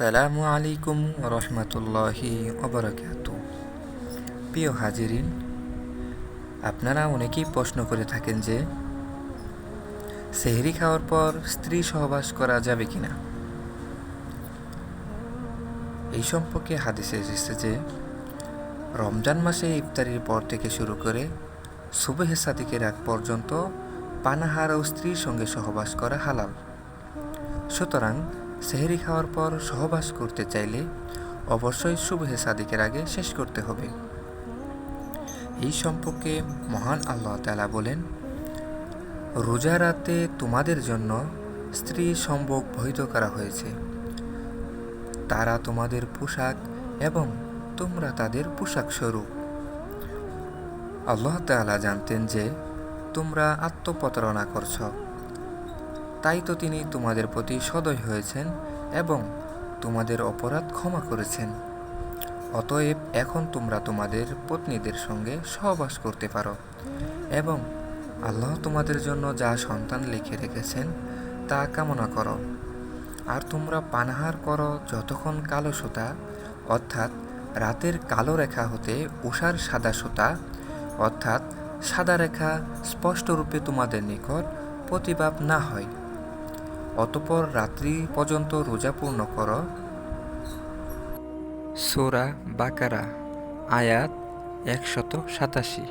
আসসালামু আলাইকুম রহমতুল্লাহি অবরাকাত প্রিয় হাজিরিন, আপনারা অনেকেই প্রশ্ন করে থাকেন যে, সেহরি খাওয়ার পর স্ত্রী সহবাস করা যাবে কি না? এই সম্পর্কে হাদিসে এসেছে যে, রমজান মাসে ইফতারির পর থেকে শুরু করে সুবেহে সাদিকের আগ পর্যন্ত পানাহার ও স্ত্রীর সঙ্গে সহবাস করা হালাল। সুতরাং সেহরি খাওয়ার পর সহবাস করতে চাইলে অবশ্যই শুভে সাদিকের আগে শেষ করতে হবে। এই সম্পর্কে মহান আল্লাহ তালা বলেন, রোজা রাতে তোমাদের জন্য স্ত্রী সম্ভোগ বহিত করা হয়েছে। তারা তোমাদের পোশাক এবং তোমরা তাদের পোশাক স্বরূপ। আল্লাহ তালা জানতেন যে তোমরা আত্মপ্রতারণা করছ। তাই তো তিনি তোমাদের প্রতি সদয় হয়েছেন এবং তোমাদের অপরাধ ক্ষমা করেছেন। অতএব এখন তোমরা তোমাদের পত্নীদের সঙ্গে সহবাস করতে পারো এবং আল্লাহ তোমাদের জন্য যা সন্তান লিখে রেখেছেন তা কামনা করো। আর তোমরা পানাহার করো যতক্ষণ কালো সুতা, অর্থাৎ রাতের কালো রেখা হতে উষার সাদা সুতা, অর্থাৎ সাদা রেখা স্পষ্টরূপে তোমাদের নিকট প্রতিভাব না হয়। অতপর রাত্রি পর্যন্ত রোজা পূর্ণ কর। সোরা বাকারা আয়াত একশত সাতাশি।